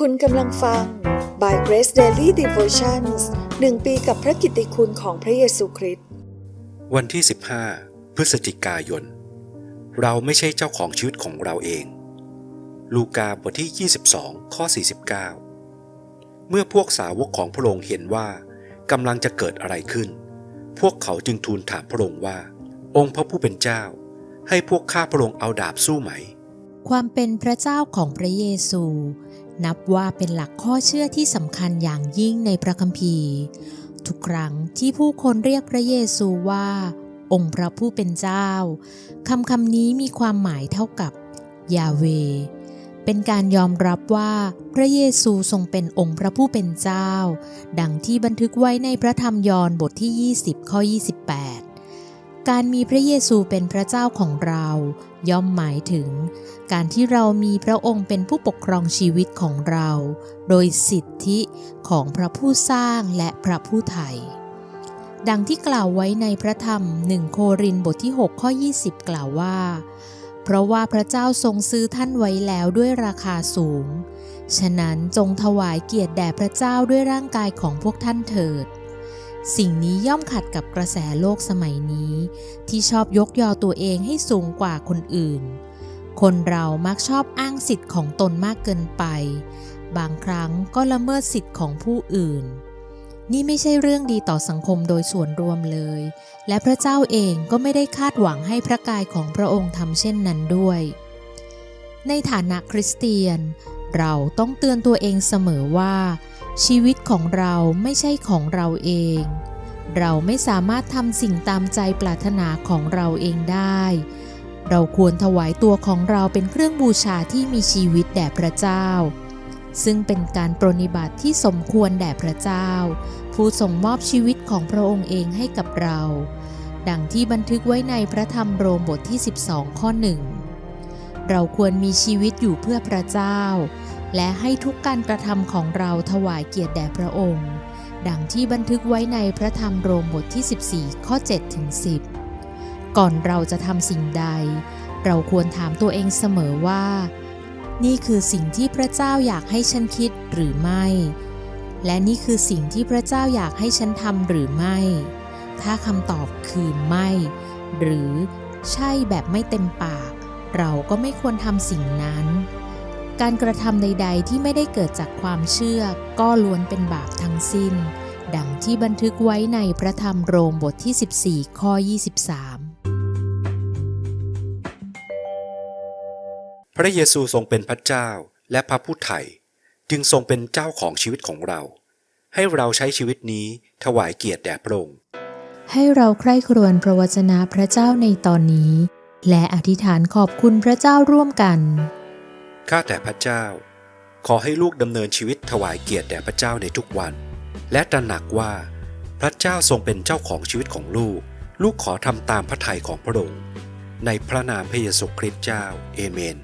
คุณกำลังฟัง By Grace Daily Devotions หนึ่งปีกับพระกิตติคุณของพระเยซูคริสต์ วันที่ 15 พฤศจิกายน เราไม่ใช่เจ้าของชีวิตของเราเอง ลูกาบทที่ 22 ข้อ 49 เมื่อพวกสาวกของพระองค์เห็นว่ากำลังจะเกิดอะไรขึ้น พวกเขาจึงทูลถามพระองค์ว่า องค์พระผู้เป็นเจ้า ให้พวกข้าพระองค์เอาดาบสู้ไหม ความเป็นพระเจ้าของพระเยซู นับว่าเป็นหลักข้อเชื่อที่สำคัญอย่างยิ่งในพระคัมภีร์ ทุกครั้งที่ผู้คนเรียกพระเยซูว่า องค์พระผู้เป็นเจ้าคำคำนี้มีความหมายเท่ากับ ยาเว เป็นการยอมรับว่าพระเยซูทรงเป็นองค์พระผู้เป็นเจ้า ดังที่บันทึกไว้ในพระธรรมยอห์นบทที่ 20 ข้อ 28 การมีพระเยซูเป็นพระเจ้าของเรา ย่อมหมายถึง การที่เรามีพระองค์เป็นผู้ปกครองชีวิตของเรา โดยสิทธิของพระผู้สร้างและพระผู้ไถ่ดังที่กล่าวไว้ในพระธรรมหนึ่งโครินบทที่ 6 ข้อ 20 กล่าวว่า เพราะว่าพระเจ้าทรงซื้อท่านไว้แล้วด้วยราคาสูง ฉะนั้นจงถวายเกียรติแด่พระเจ้าด้วยร่างกายของพวกท่านเถิด สิ่งนี้ย่อมขัดกับกระแสโลกสมัยนี้ ที่ชอบยกยอตัวเองให้สูงกว่าคนอื่น คนเรามักชอบอ้างสิทธิ์ของตนมากเกินไป บางครั้งก็ละเมิดสิทธิ์ของผู้อื่น นี่ไม่ใช่เรื่องดีต่อสังคมโดยส่วนรวมเลย และพระเจ้าเองก็ไม่ได้คาดหวังให้พระกายของพระองค์ทำเช่นนั้นด้วย ในฐานะคริสเตียน เราต้องเตือนตัวเองเสมอว่า ชีวิตของเราไม่ใช่ของเราเอง เราไม่สามารถทำสิ่งตามใจปรารถนาของเราเองได้ เราควรถวายตัวของเราเป็นเครื่องบูชาที่มีชีวิตแด่พระเจ้า ซึ่งเป็นการปรนิบัติที่สมควรแด่พระเจ้า ผู้ทรงมอบชีวิตของพระองค์เองให้กับเรา ดังที่บันทึกไว้ในพระธรรมโรมบทที่ 12 ข้อหนึ่งเราควรมีชีวิตอยู่เพื่อพระเจ้า และให้ทุกการกระทำของเราถวายเกียรติแด่พระองค์ ดังที่บันทึกไว้ในพระธรรมโรมบทที่ 14 ข้อ7ถึง10 ก่อนเราจะทำสิ่งใด เราควรถามตัวเองเสมอว่า นี่คือสิ่งที่พระเจ้าอยากให้ฉันคิดหรือไม่ และนี่คือสิ่งที่พระเจ้าอยากให้ฉันทำหรือไม่ ถ้าคำตอบคือไม่ หรือใช่แบบไม่เต็มปาก เราก็ไม่ควรทำสิ่งนั้น การกระทำใด ๆ ที่ไม่ได้เกิดจากความเชื่อ ก็ล้วนเป็นบาปทั้งสิ้น ดังที่บันทึกไว้ในพระธรรมโรมบทที่ 14 ข้อ 23 พระเยซูทรงเป็นพระเจ้าและพระผู้ไถ่จึงทรงเป็นเจ้าของชีวิตของเรา ให้เราใช้ชีวิตนี้ถวายเกียรติแด่พระองค์ให้เราใคร่ครวญพระวจนะพระเจ้าในตอนนี้ และอธิษฐานขอบคุณพระเจ้าร่วมกัน ข้าแต่พระเจ้า ขอให้ลูกดำเนินชีวิตถวายเกียรติแด่พระเจ้าในทุกวัน และตระหนักว่า พระเจ้าทรงเป็นเจ้าของชีวิตของลูก ลูกขอทำตามพระทัยของพระองค์ในพระนามพระเยซูคริสต์เจ้า เอเมน